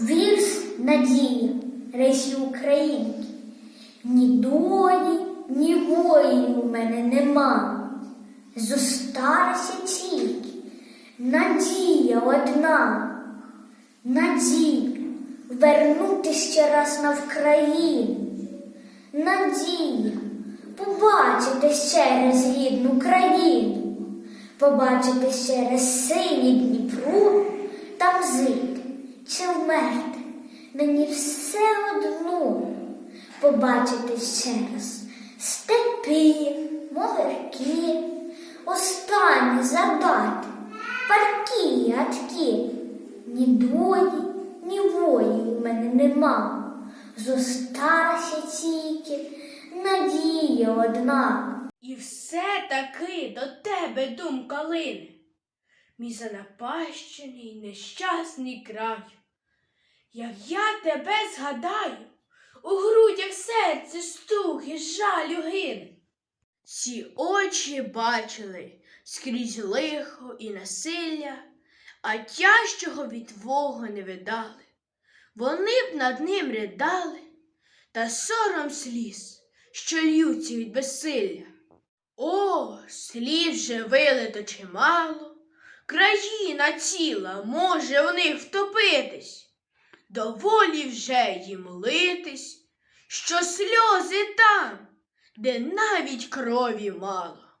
Вірс надія, речі українки. Ні долі, ні воїн у мене нема. Зосталася тільки надія одна. Надія вернути ще раз на Вкраїну. Надія побачити ще раз рідну країну, побачити ще раз синій Дніпро, там жити чи вмерти, мені все одно побачити ще раз степи, могирки, останні задати, парки, атки, ні долі, ні волі у мене нема. Зосталася тільки надія одна. І все таки до тебе думка лине, мій занапащений нещасний край. Як я тебе згадаю, у грудях серце стух і жалю гине. Ці очі бачили скрізь лихо і насилля, а тяжчого від твого не видали. Вони б над ним ридали, та сором сліз, що льються від безсилля. О, слів же вилито чимало, країна ціла може в них втопитись, доволі вже їм литись, що сльози там, де навіть крові мало.